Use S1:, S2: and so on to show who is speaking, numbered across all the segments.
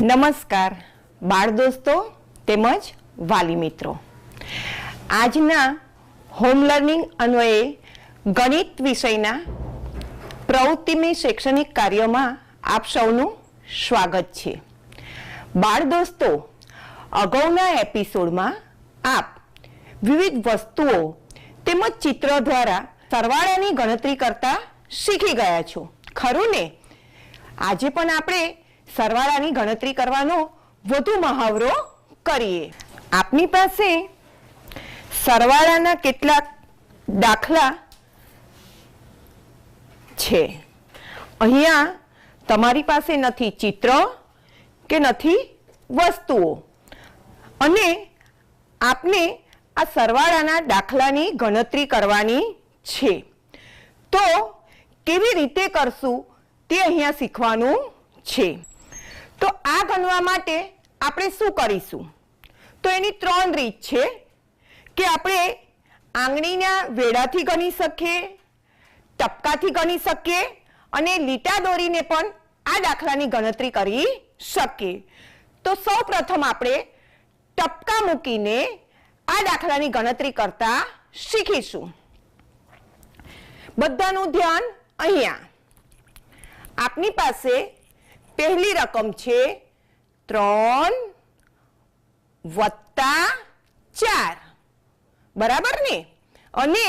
S1: નમસ્કાર, બાળ દોસ્તો તેમજ વાલી મિત્રો. આજના હોમ લર્નિંગ અન્વયે ગણિત વિષયના પ્રવૃત્તિમય શૈક્ષણિક કાર્યમાં આપ સૌનું સ્વાગત છે. બાળ દોસ્તો, અગાઉના એપિસોડમાં આપ વિવિધ વસ્તુઓ તેમજ ચિત્રો દ્વારા સરવાળાની ગણતરી કરતા શીખી ગયા છો. ખરું ને? આજે પણ આપણે સરવાળાની ગણતરી કરવાનો વધુ મહાવરો કરીએ. આપની પાસે સરવાળાના કેટલાક દાખલા છે. અહીંયા તમારી પાસે નથી ચિત્ર કે નથી વસ્તુઓ. અને આપને આ સરવાળાના દાખલાની ગણતરી કરવાની છે. તો કેવી રીતે કરશું તે અહીંયા શીખવાનું છે. તો આ ગણવા માટે આપણે શું કરીશું? તો એની ત્રણ રીત છે કે આપણે આંગળીના વેડાથી ગણી શકીએ, ટપકાથી ગણી શકીએ અને લીટા દોરીને પણ આ દાખલાની ગણતરી કરી શકીએ. તો સૌ પ્રથમ આપણે ટપકા મૂકીને આ દાખલાની ગણતરી કરતા શીખીશું. બધાનું ધ્યાન અહીંયા. આપની પાસે પહેલી રકમ છે ત્રણ વત્તા ચાર. બરાબર ને? અને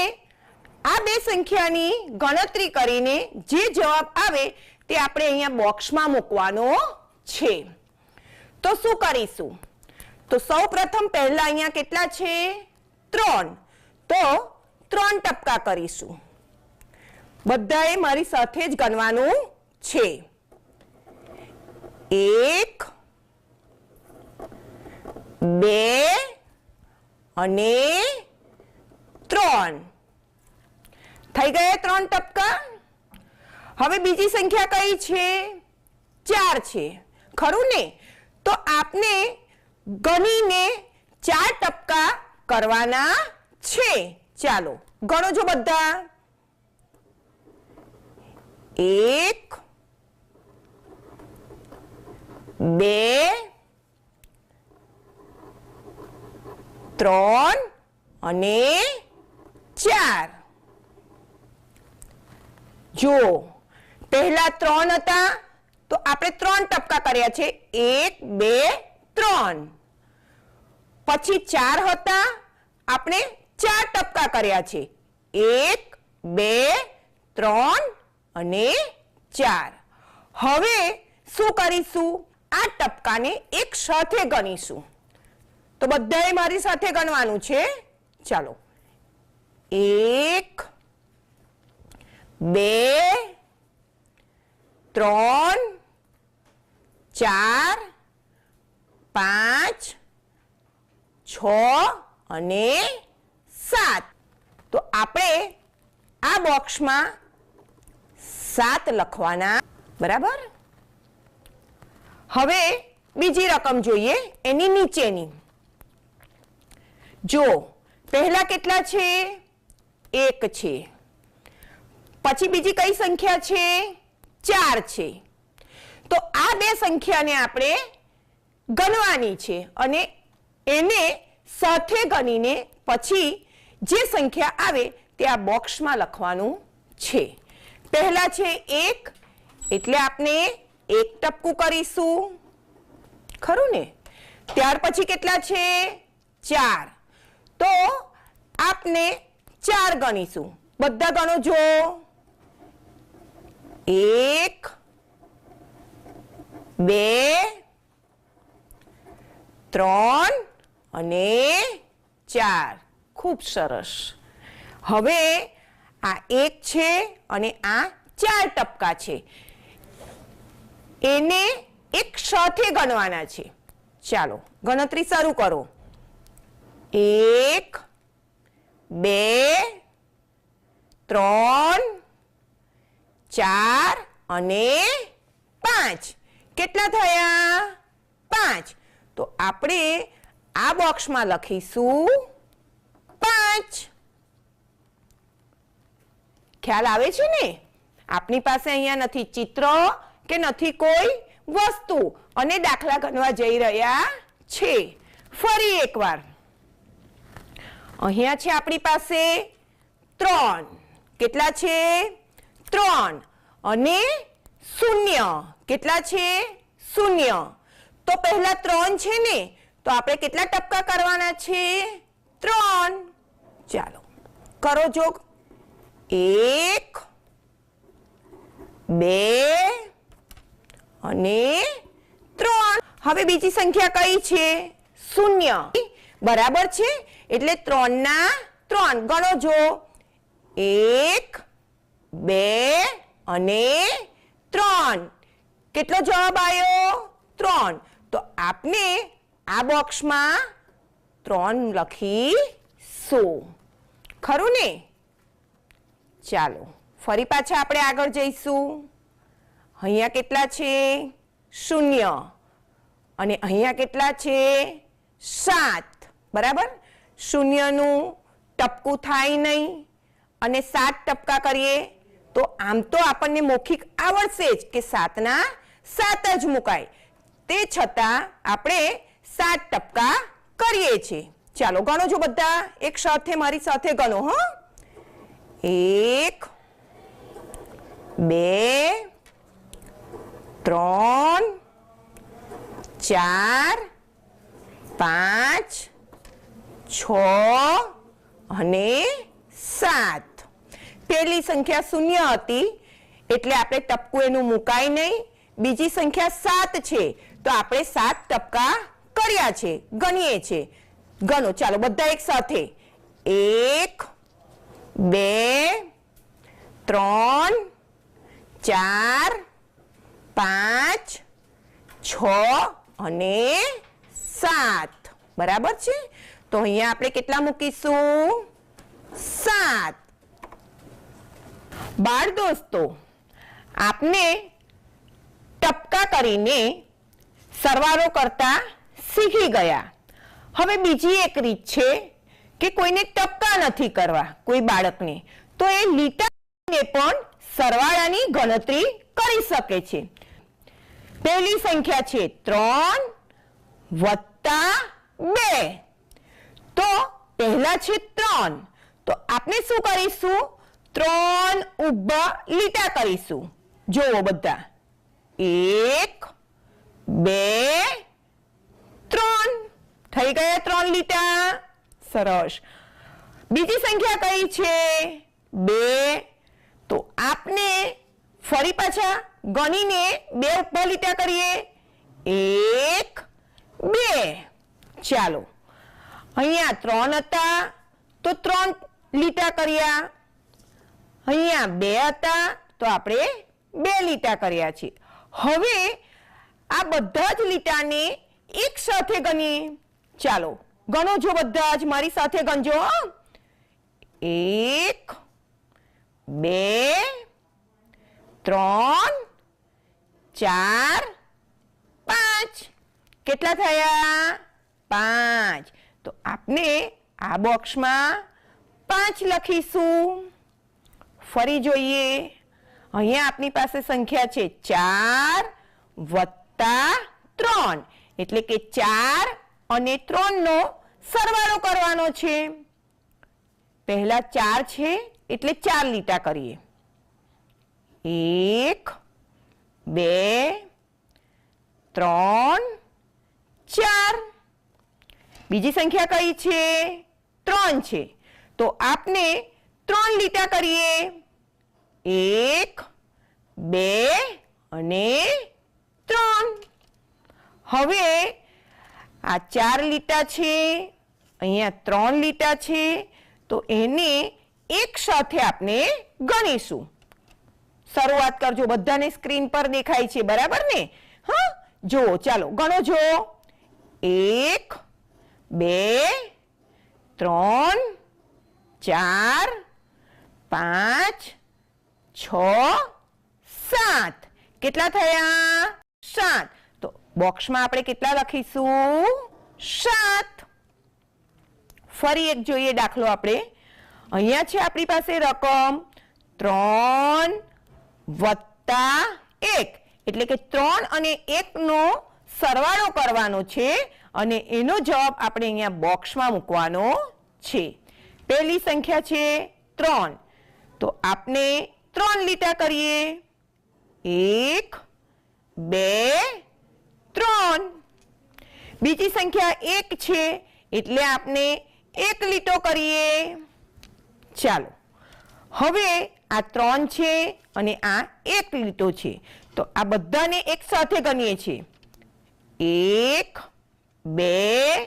S1: આ બે સંખ્યાની ગણતરી કરીને જે જવાબ આવે તે આપણે અહીંયા બોક્સમાં મૂકવાનો છે. તો શું કરીશું? તો સૌ પ્રથમ પહેલા અહીંયા કેટલા છે? ત્રણ. તો ત્રણ ટપકા કરીશું. બધાએ મારી સાથે જ ગણવાનું છે. એક, બે અને ત્રણ. થઈ ગયા ત્રણ ટપકા? હવે બીજી સંખ્યા કઈ છે? ચાર છે. ખરું ને? તો આપને ગણીને ચાર ટપકા કરવાના છે. ચાલો, ગણો છો બધા. એક બે, ત્રણ અને ચાર. જો પહેલા ત્રણ હતા, તો આપણે ત્રણ ટપકા કર્યા છે. એક, બે, ત્રણ. પછી ચાર હતા, આપણે ચાર ટપકા કર્યા છે. એક, બે, ત્રણ અને ચાર. હવે શું કરીશું? આ ટપકાને એક સાથે ગણીશું. તો બધાએ મારી સાથે ગણવાનું છે. ચાલો. એક, બે, ત્રણ, ચાર, પાંચ, છ અને સાત. તો આપણે આ બોક્સમાં સાત લખવાના. બરાબર? હવે બીજી રકમ જોઈએ, એની નીચેની. જો, પહેલા કેટલા છે? એક છે. પછી બીજી કઈ સંખ્યા છે? ચાર છે. તો આ બે સંખ્યાને આપણે ગણવાની છે અને એને સાથે ગણીને પછી જે સંખ્યા આવે તે આ બોક્સમાં લખવાનું છે. પહેલા છે એક, એટલે આપણે એક ટપકું કરીશું. ખરું ને? ત્યાર પછી કેટલા છે? ચાર. તો આપને ચાર ગણીશું. બધા ગણો જો. એક, બે, ત્રણ અને ચાર. ખૂબ સરસ. હવે આ એક છે અને આ ચાર ટપકા છે. એને એક સાથે ગણવાના છે. ચાલો, ગણતરી શરૂ કરો. એક, બે, ત્રણ, ચાર અને પાંચ. કેટલા થયા? પાંચ. તો આપણે આ બોક્સમાં લખીશું પાંચ. ખ્યાલ આવે છે ને? આપની પાસે અહીંયા નથી ચિત્ર કે નથી કોઈ વસ્તુ. અને દાખલા ગણવા જઈ રહ્યા છે. ફરી એકવાર. અહીંયા છે આપણી પાસે ત્રણ. કેટલા છે? ત્રણ. અને શૂન્ય. કેટલા છે? શૂન્ય. તો પહેલા ત્રણ છે ને, તો આપણે કેટલા ટપકા કરવાના છે? ત્રણ. ચાલો, કરો જોગ. એક, બે અને ત્રણ. હવે બીજી સંખ્યા કઈ છે? શૂન્ય. બરાબર છે? એટલે ત્રણ ના ત્રણ. ગણો જો. એક, બે અને ત્રણ. કેટલો જવાબ આવ્યો ત્રણ. તો આપને આ બોક્સમાં ત્રણ લખીશું ખરું ને? ચાલો, ફરી પાછા આપણે આગળ જઈશું. અહીંયા કેટલા છે? શૂન્ય. અને અહીંયા કેટલા છે? સાત. બરાબર? શૂન્યનું ટપકું થાય નહીં. અને સાત ટપકા કરીએ તો આમ તો આપણને મૌખિક આવડશે જ કે સાતના સાત જ મુકાય. તે છતાં આપણે સાત ટપકા કરીએ છીએ. ચાલો ગણો છો બધા એક સાથે, મારી સાથે ગણો, હો. એક, બે ત્રણ, ચાર, પાંચ, છ અને સાત. પહેલી સંખ્યા શૂન્ય હતી, એટલે આપણે ટપકું એનું મુકાય નહીં. બીજી સંખ્યા સાત છે, તો આપણે સાત ટપકા કર્યા છે, ગણીએ છે. ગણો, ચાલો બધા એક સાથે. એક, બે, ત્રણ, ચાર પાંચ, છ અને સાત. બરાબર છે? તો અહીંયા આપણે કેટલા મૂકીશું? સાત. બાળ દોસ્તો, આપને ટપકા કરીને સરવાળો કરતા શીખી ગયા. હવે બીજી એક રીત છે કે કોઈને ટપકા નથી કરવા, કોઈ બાળકને. તો એ લીટાને પણ સરવાળાની ગણતરી કરી શકે છે. પહેલી સંખ્યા છે ત્રણ વત્તા બે. તો પહેલા છે ત્રણ. તો આપણે શું કરીશું? ત્રણ ઊભા લીટા કરીશું. જોવો બધા. એક, બે, ત્રણ. થઈ ગયા ત્રણ લીટા? સરસ. બીજી સંખ્યા કઈ છે? બે. તો આપને ફરી પાછા ગણીને બે ઉપર લીટા કરીએ. એક, બે. ચાલો. અહીંયા ત્રણ હતા, તો ત્રણ લીટા કર્યા. અહીંયા બે હતા, તો આપણે બે લીટા કર્યા છે. હવે આ બધા જ લીટાને એક સાથે ગણીએ. ચાલો, ગણો જો બધા જ મારી સાથે ગણજો. એક, બે ત્રણ, ચાર, પાંચ. કેટલા થયા? પાંચ. તો આપને આ બોક્સમાં પાંચ લખીશું. ફરી જોઈએ. અહીંયા આપની પાસે સંખ્યા છે ચાર વત્તા ત્રણ. એટલે કે ચાર અને ત્રણનો સરવાળો કરવાનો છે. પહેલા ચાર છે, એટલે ચાર લીટા કરીએ. એક, બે, ત્રણ, ચાર. બીજી સંખ્યા કઈ છે? ત્રણ છે. તો આપને ત્રણ લીટા કરીએ. એક, બે અને ત્રણ. હવે આ ચાર લીટા છે, અહીંયા ત્રણ લીટા છે, તો એને એક સાથે આપણે ગણીશું. શરૂઆત કરજો. બધાને સ્ક્રીન પર દેખાય છે. બરાબર ને? હા? જુઓ, ચાલો. ગણો જો એક, બે, ત્રણ, ચાર, પાંચ, છ, સાત. કેટલા થયા? સાત. તો બોક્સમાં આપણે કેટલા લખીશું? સાત. ફરી એક જોઈએ દાખલો આપણે. અહીંયા છે આપણી પાસે રકમ. ત્રણ વત્તા એક. એટલે કે ત્રણ અને એકનો સરવાળો કરવાનો છે અને એનો જવાબ આપણે અહીંયા બોક્સમાં મૂકવાનો છે. પહેલી સંખ્યા છે ત્રણ. તો આપણે ત્રણ લીટા કરીએ. એક, બે, ત્રણ. બીજી સંખ્યા એક છે એટલે આપણે એક લીટો કરીએ. ચાલો. હવે આ ત્રણ છે અને આ એક લીટો છે. તો આ બધાને એક સાથે ગણીએ છીએ. એક, બે,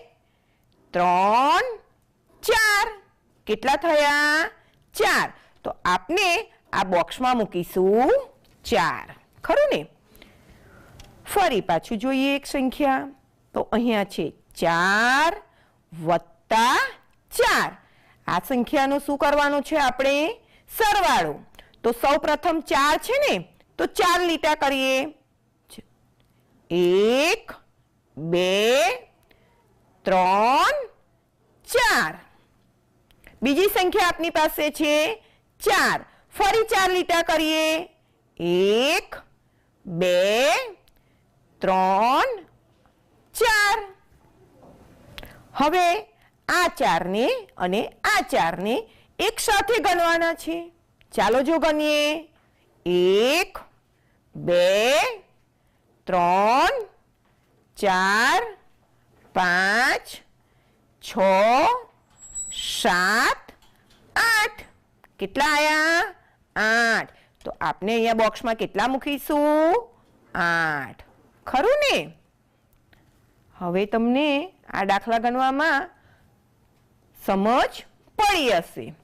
S1: ત્રણ, ચાર. કેટલા થયા? ચાર. તો આપને આ બોક્સમાં મૂકીશું ચાર. ખરું ને? ફરી પાછું જોઈએ એક સંખ્યા. તો અહીંયા છે ચાર વત્તા ચાર. આ સંખ્યાનું શું કરવાનું છે આપણે? સરવાળો. તો સૌ પ્રથમ ચાર છે ને, તો ચાર લીટા કરીએ. એક, બે, ત્રણ, ચાર. બીજી સંખ્યા આપની પાસે છે ચાર. ફરી ચાર લીટા કરીએ. એક, બે, ત્રણ, ચાર. હવે આ ચારને અને આ ચારને એક સાથે ગણવાના છે. ચાલો જો ગણીએ. એક, બે, ત્રણ, ચાર, પાંચ, છ, સાત, આઠ. કેટલા આયા? આઠ. તો આપને અહીંયા બોક્સમાં કેટલા મૂકીશું? આઠ. ખરું ને? હવે તમને આ દાખલા ગણવામાં સમજ પડી હશે.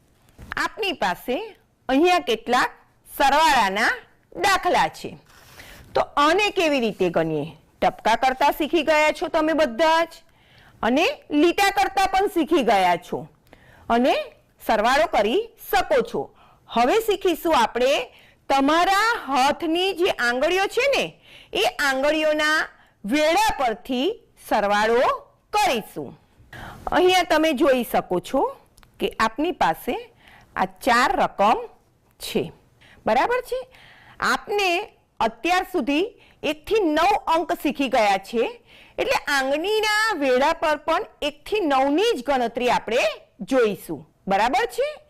S1: આપની પાસે અહીંયા કેટલાક સરવાળાના દાખલા છે. તો આને કેવી રીતે ગણીએ? ટપકા કરતા શીખી ગયા છો તમે બધા જ? અને લીટા કરતા પણ શીખી ગયા છો. અને સરવાળો કરી શકો છો. હવે શીખીશું આપણે તમારા હાથની જે આંગળીઓ છે ને, એ આંગળીઓના વેળા પરથી સરવાળો કરીશું. અહીંયા તમે જોઈ શકો છો કે આપની પાસે આ ચાર રકમ છે. બરાબર છે? આપને અત્યાર સુધી એકથી નવ અંક શીખી ગયા છે. એટલે આંગળીના વેળા પર પણ એકથી નવની જ ગણતરી આપણે જોઈશું. બરાબર છે?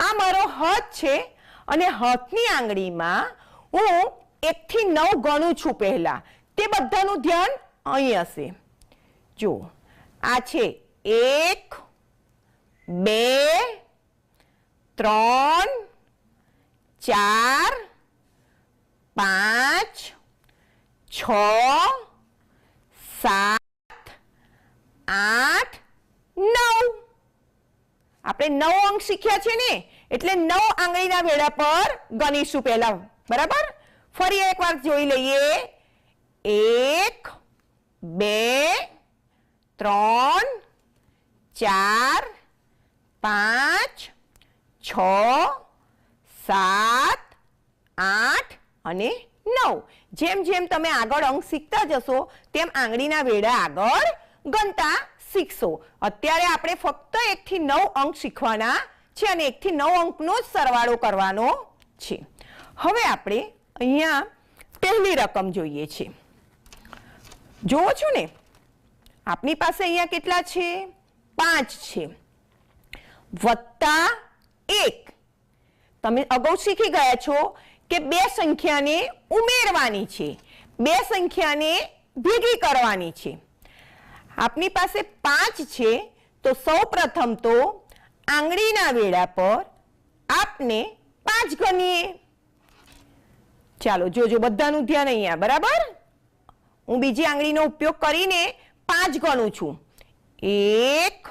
S1: આ મારો હાથ છે અને હાથની આંગળીમાં હું એકથી નવ ગણું છું પહેલા. તે બધાનું ધ્યાન અહીં હશે. જો આ છે એક, બે, ત્રણ ચાર, પાંચ, છ, સાત, આઠ, નવ. આપણે નવ અંક શીખ્યા છે ને, એટલે નવ આંગળીના વેળા પર ગણીશું પહેલા. બરાબર? ફરી એકવાર જોઈ લઈએ. એક, બે, ત્રણ, ચાર, પાંચ, છ સાત, આઠ અને નવ. જેમ જેમ તમે આગળ અંક શીખતા જશો, તેમ આંગળીના વેડા આગળ ગણતા શીખશો. અત્યારે આપણે ફક્ત એકથી નવ અંક શીખવાના છે અને એકથી નવ અંકનો જ સરવાળો કરવાનો છે. હવે આપણે અહીંયા પહેલી રકમ જોઈએ છે. જોવો છો ને, આપની પાસે અહીંયા કેટલા છે? પાંચ છે. વત્તા એક. તમે અગાઉ શીખી ગયા છો કે બે સંખ્યાને ઉમેરવાની છે. બે સંખ્યાને ભેગી કરવાની છે. આપની પાસે પાંચ છે, તો સૌ પ્રથમ તો આંગળીના વેળા પર આપને પાંચ ગણીએ. ચાલો, જોજો, બધાનું ધ્યાન અહીંયા, બરાબર? હું બીજી આંગળીનો ઉપયોગ કરીને પાંચ ગણું છું. એક,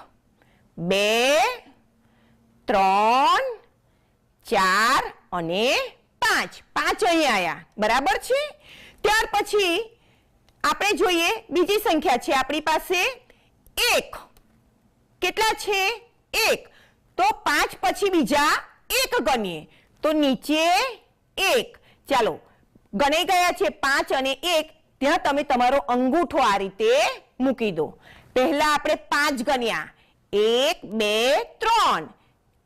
S1: બે, ત્રણ ચાર અને પાંચ. પાંચ અહીંયા આવ્યા બરાબર છે? ત્યાર પછી આપણે જોઈએ બીજી સંખ્યા છે આપણી પાસે એક. કેટલા છે? એક. તો પાંચ પછી બીજા એક ગણીએ. તો નીચે એક. ચાલો, ગણાઈ ગયા છે પાંચ અને એક. ત્યાં તમે તમારો અંગૂઠો આ રીતે મૂકી દો. પહેલા આપણે પાંચ ગણ્યા. એક, બે, ત્રણ.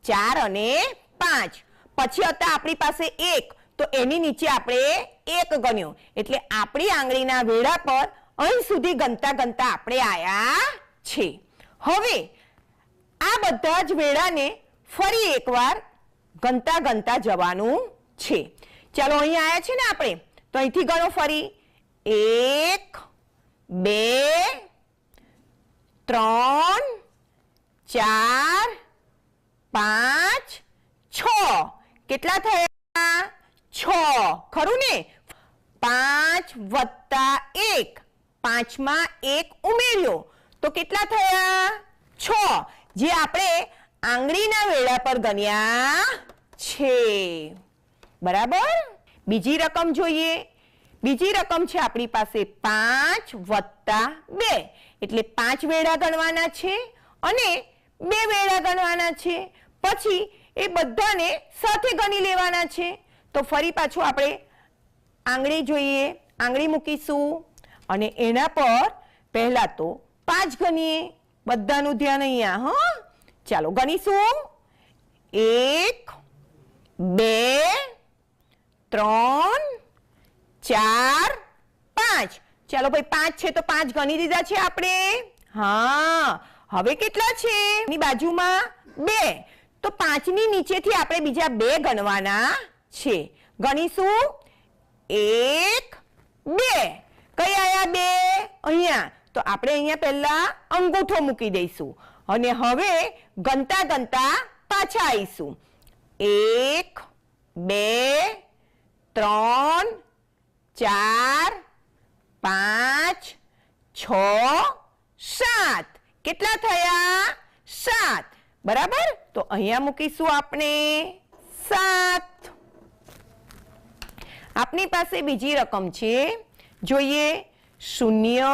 S1: ચાર અને પાંચ. પછી હતા આપણી પાસે એક, તો એની નીચે આપણે એક ગણ્યો. એટલે આપણી આંગળીના વેળા પર અહીં સુધી ગણતા ગણતા આપણે આયા છે હવે આ બધા જ વેળાને ફરી એકવાર ગણતા ગણતા જવાનું છે. ચાલો અહીં આયા છે ને આપણે. તો અહીંથી ગણો ફરી. એક, બે, ત્રણ, ચાર, પાંચ, છ. કેટલા થયા? છ. ખરું ને? પાંચ વત્તા એક. પાંચમાં એક ઉમેર્યો. તો કેટલા થયા? છ. જે આપણે આંગળીના વેળા પર ગણ્યા છે. બરાબર? બીજી રકમ જોઈએ. બીજી રકમ છે આપણી પાસે પાંચ વત્તા બે. એટલે પાંચ વેળા ગણવાના છે અને બે વેળા ગણવાના છે. પછી એ બધાને સાથે ગણી લેવાના છે. તો ફરી પાછું આપણે આંગળી જોઈએ, આંગળી મૂકીશું અને એના પર પહેલા તો પાંચ ગણીએ. બધાનું ધ્યાન અહીંયા, હા? ચાલો ગણીશું. એક, બે, ત્રણ, ચાર, પાંચ. ચાલો ભાઈ, પાંચ છે તો પાંચ ગણી દીધા છે આપણે. હા, હવે કેટલા છે? એની બાજુમાં બે. તો પાંચની નીચેથી આપણે બીજા બે ગણવાના છે. ગણીશું. એક, બે. કઈ આયા બે? અહીંયા. તો આપણે અહીંયા પહેલા અંગૂઠો મૂકી દઈશું. અને હવે ગણતા ગણતા પાછા આવીશું. એક, બે, ત્રણ, ચાર, પાંચ, છ, સાત. કેટલા થયા? સાત. બરાબર? તો અહીંયા મૂકીશું આપણે સાત. આપની પાસે બીજી રકમ છે. જોઈએ, શૂન્ય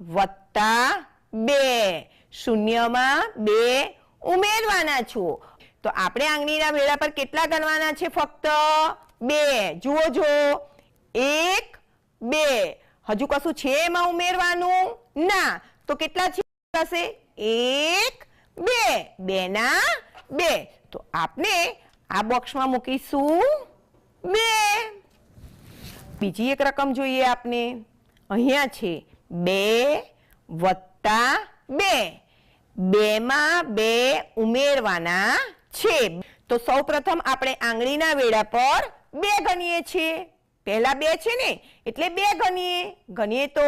S1: વત્તા બે. શૂન્યમાં બે ઉમેરવાના છો. તો આપણે આંગળીના વેળા પર કેટલા ગણવાના છે ફક્ત બે. જુઓ જો એક, બે. હજુ કશું છે એમાં ઉમેરવાનું? ના. તો કેટલા છે પાસે? એક, બે. બે ના બે. તો આપણે આ બોક્સમાં મૂકીશું બે. બીજી એક રકમ જોઈએ આપને. અહીંયા છે બે વત્તા બે. બેમાં બે ઉમેરવાના છે. તો સૌ પ્રથમ આપણે આંગળીના વેળા પર બે ગણીએ છીએ. પહેલા બે છે ને, એટલે બે ગણીએ. ગણીએ તો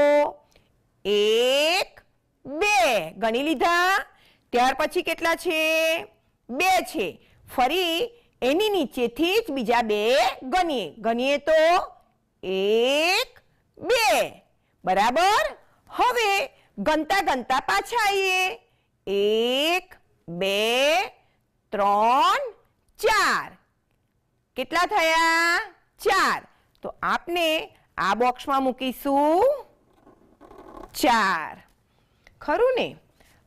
S1: એક, બે. ગણી લીધા. ત્યાર પછી કેટલા છે? બે છે. ફરી એની નીચેથી જ બીજા બે ગણીએ. ગણીએ તો એક, બે. બરાબર? હવે ગણતા ગણતા પાછા આવીએ. એક, બે, ત્રણ, ચાર. કેટલા થયા? ચાર. તો આપને આ બોક્સમાં મૂકીશું ચાર. ખરું ને?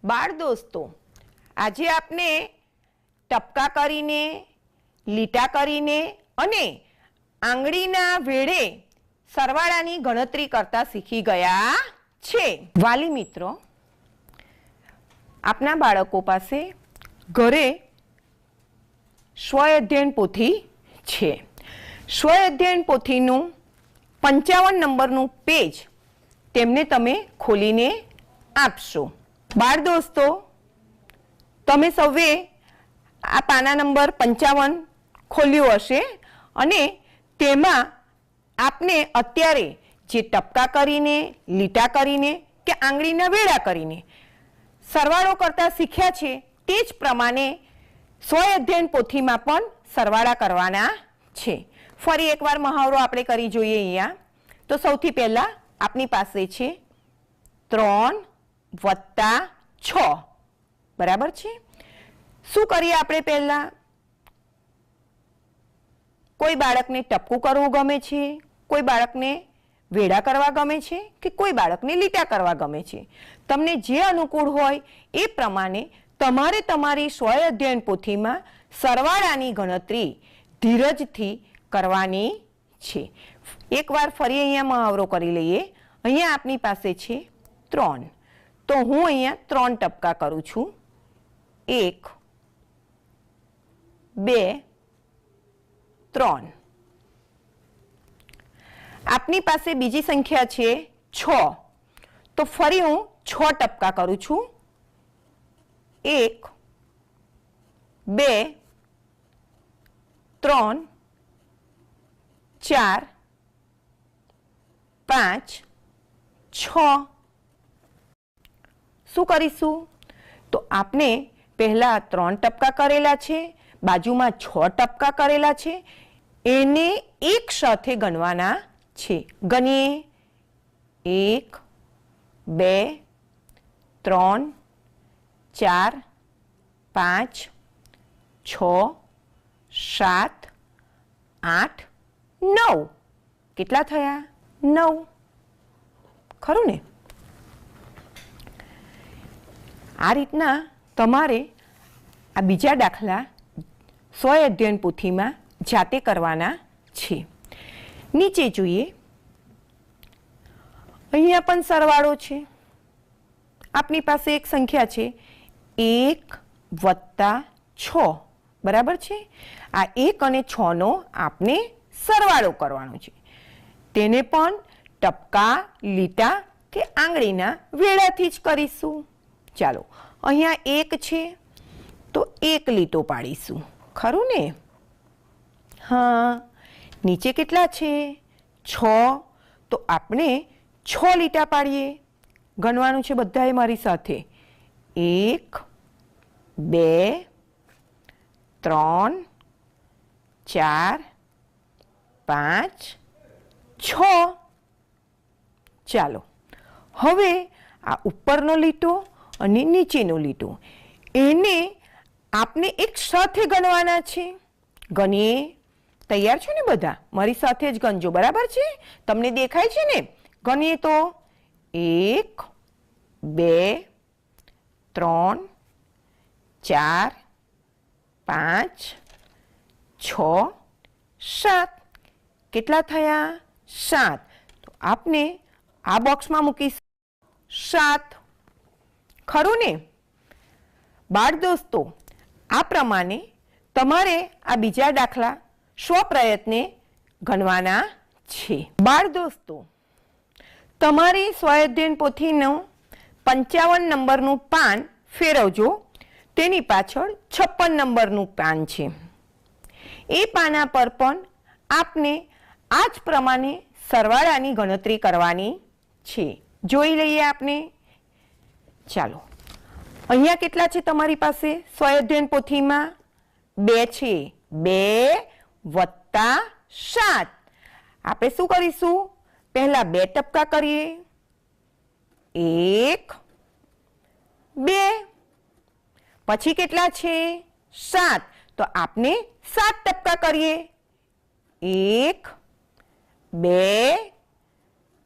S1: બાળ દોસ્તો, આજે આપને ટપકા કરીને, લીટા કરીને અને આંગળીના વેળે સરવાળાની ગણતરી કરતા શીખી ગયા છે. વાલી મિત્રો, આપના બાળકો પાસે ઘરે સ્વ અધ્યયન પોથી છે. સ્વ અધ્યયન પોથીનું પંચાવન નંબરનું પેજ તેમને તમે ખોલીને આપશો. બાળ દોસ્તો, તમે સૌએ આ પાના નંબર પંચાવન ખોલ્યું હશે અને તેમાં આપને અત્યારે જે ટપકા કરીને, લીટા કરીને કે આંગળીના વેળા કરીને સરવાળો કરતા શીખ્યા છે, તે જ પ્રમાણે સ્વ અધ્યયન પોથીમાં પણ સરવાળા કરવાના છે. ફરી એકવાર મહાવરો આપણે કરી જોઈએ અહીંયા. તો સૌથી પહેલા આપની પાસે છે ત્રણ વત્તા છ. બરાબર છે? શું કરીએ આપણે પહેલા? કોઈ બાળકને ટપકું કરવું ગમે છે? કોઈ બાળકને વેડા કરવા ગમે છે? કે કોઈ બાળકને લીટા કરવા ગમે છે? તમને જે અનુકૂળ હોય એ પ્રમાણે તમારે તમારી સ્વય અધ્યયન પોથીમાં સરવાળાની ગણતરી ધીરજથી કરવાની છે. એકવાર ફરી અહીંયા મહાવરો કરી લઈએ. અહીંયા આપની પાસે છે ત્રણ. તો હું અહીંયા ત્રણ ટપકા કરું છું. એક બે ત્રણ. આપની પાસે બીજી સંખ્યા છે છ. તો ફરી હું છ ટપકા કરું છું. એક, બે, ત્રણ, ચાર, પાંચ, છ. શું કરીશું? તો આપણે પહેલા ત્રણ ટપકા કરેલા છે. બાજુમાં છ ટપકા કરેલા છે. એને એક સાથે ગણવાના છે. ગણીએ. એક, બે, ત્રણ, ચાર, પાંચ, છ, સાત, આઠ, નવ. કેટલા થયા? નવ. ખરું ને? આ રીતના તમારે આ બીજા દાખલા સ્વય અધ્યયન પોથીમાં જાતે કરવાના છે નીચે જોઈએ. અહીંયા પણ સરવાળો છે. આપની પાસે એક સંખ્યા છે. એક વત્તા છ. બરાબર છે? આ એક અને છનો આપણે સરવાળો કરવાનો છે. તેને પણ ટપકા, લીટા કે આંગળીના વેળાથી જ કરીશું. ચાલો, અહીંયા એક છે, તો એક લીટો પાડીશું. ખરું ને? હા, નીચે કેટલા છે? છ. તો આપણે છ લીટા પાડીએ. ગણવાનું છે બધાએ મારી સાથે. એક, બે, ત્રણ, ચાર, પાંચ, છ. ચાલો, હવે આ ઉપરનો લીટો અને નીચેનો લીટો. એને આપને એક સાથે ગણવાના છે. ગણીએ. તૈયાર છો ને બધા? મારી સાથે જ ગણજો. બરાબર છે? તમને દેખાય છે ને? ગણીએ તો. એક, બે, ત્રણ, ચાર, પાંચ, છ, સાત. કેટલા થયા? સાત. તો આપને આ બોક્સમાં મૂકીશ સાત. ખરું ને? બાળ દોસ્તો આ પ્રમાણે તમારે આ બીજા દાખલા સ્વપ્રયત્ને ગણવાના છે. બાળ દોસ્તો, તમારી સ્વાધ્યાયન પોથીનું પંચાવન નંબરનું પાન ફેરવજો. તેની પાછળ છપ્પન નંબરનું પાન છે. એ પાના પર પણ આપને આ જ પ્રમાણે સરવાળાની ગણતરી કરવાની છે. જોઈ લઈએ આપને. ચાલો. અહીંયા કેટલા છે તમારી પાસે? સ્વયંધ્યન પોથીમાં બે છે. બે વત્તા સાત. આપણે શું કરીશું? પહેલા બે ટપકા કરીએ. એક, બે. પછી કેટલા છે? સાત. તો આપને સાત ટપકા કરીએ. એક, બે,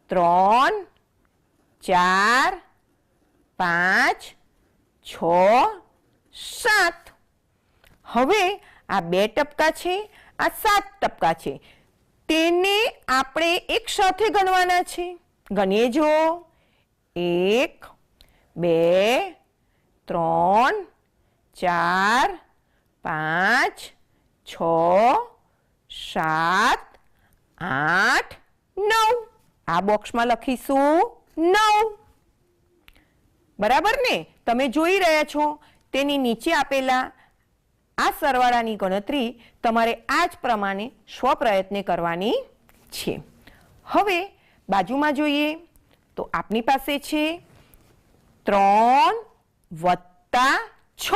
S1: ત્રણ, ચાર, પાંચ છ, સાત. હવે આ બે ટપકા છે, આ સાત ટપકા છે. તેને આપણે એક સાથે ગણવાના છે. ગણીએ જો. એક, બે, ત્રણ, ચાર, પાંચ, છ, સાત, આઠ, નવ. આ બોક્સમાં લખીશું નવ. બરાબર ને? તમે જોઈ રહ્યા છો, તેની નીચે આપેલા આ સરવાળાની ગણતરી તમારે આ જ પ્રમાણે સ્વપ્રયત્ને કરવાની છે. હવે બાજુમાં જોઈએ, તો આપની પાસે છે ત્રણ વત્તા છ.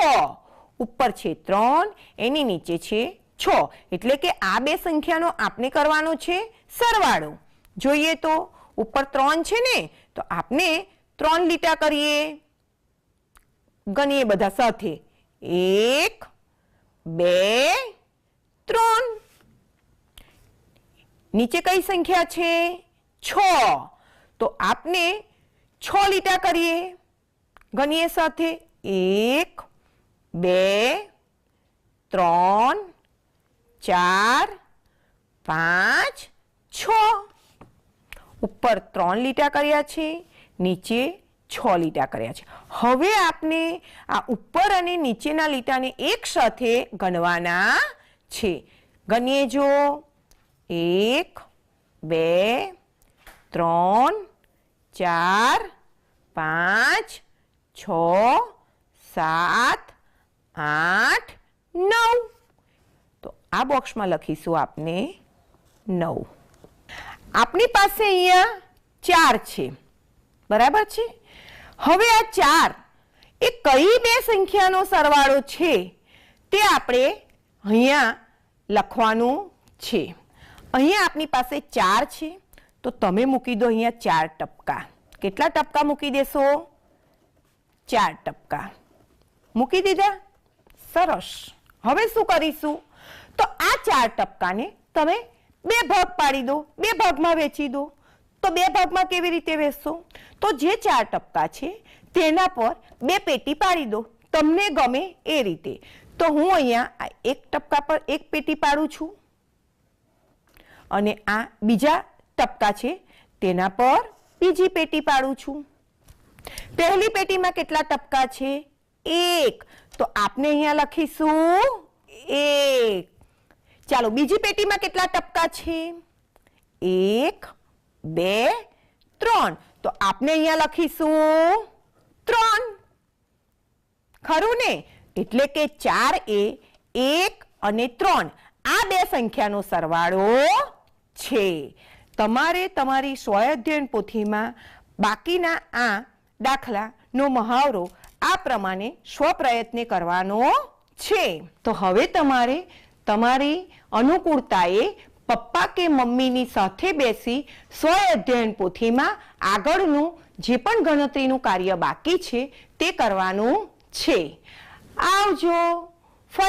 S1: ઉપર છે ત્રણ, એની નીચે છે છ. એટલે કે આ બે સંખ્યાનો આપણે કરવાનો છે સરવાળો. જોઈએ તો, ઉપર ત્રણ છે ને? તો આપણે ત્રણ લીટા કરીએ. ગણીએ બધા સાથે. એક, બે, ત્રણ. નીચે કઈ સંખ્યા છે? છ. તો આપને છ લીટા કરીએ. ગણીએ સાથે. એક, બે, ત્રણ, ચાર, પાંચ, છ. ઉપર ત્રણ લીટા કર્યા છે. નીચે છ લીટા કર્યા છે. હવે આપને આ ઉપર અને નીચેના લીટાને એક સાથે ગણવાના છે. ગણીએ જો. એક, બે, ત્રણ, ચાર, પાંચ, છ, સાત, આઠ, નવ. તો આ બોક્સમાં લખીશું આપને નવ. આપણી પાસે અહીંયા ચાર છે. બરાબર છે? હવે આ ચાર, એ કઈ બે સંખ્યાનો સરવાળો છે તે આપણે અહીંયા લખવાનું છે. અહીંયા આપની પાસે ચાર છે, તો તમે મૂકી દો અહીંયા ચાર ટપકા. કેટલા ટપકા મૂકી દેશો? ચાર ટપકા. મૂકી દીધા? સરસ. હવે શું કરીશું? તો આ ચાર ટપકાને તમે બે ભાગ પાડી દો, બે ભાગમાં વેચી દો. તો બે ભાગમાં કેવી રીતે વેચશો તો જે ચાર ટપકા છે, તેના પર બે પેટી પાડી દો. તમને ગમે એ રીતે. તો હું અહીંયા એક ટપકા પર એક પેટી પાડું છું. અને આ બીજા ટપકા છે, તેના પર બીજી પેટી પાડું છું. પહેલી પેટીમાં કેટલા ટપકા છે? એક. તો આપને અહીંયા લખીશું, એક. ચાલો, બીજી પેટીમાં કેટલા ટપકા છે? એક બે, ત્રણ. તો આપને અહીંયા લખીશું ત્રણ. ખરું ને? એટલે કે ચાર એ એક અને ત્રણ. આ બે સંખ્યાનો સરવાળો છે. તમારે તમારી સ્વઅધ્યયન પોથીમાં બાકીના આ દાખલાનો મહાવરો આ પ્રમાણે સ્વપ્રયત્ને કરવાનો છે. તો હવે તમારે તમારી અનુકૂળતાએ પપ્પા કે મમ્મીની સાથે બેસી સ્વ અધ્યયન પોથીમાં આગળનું જે પણ ગણતરીનું કાર્ય બાકી છે તે કરવાનું છે. આવજો.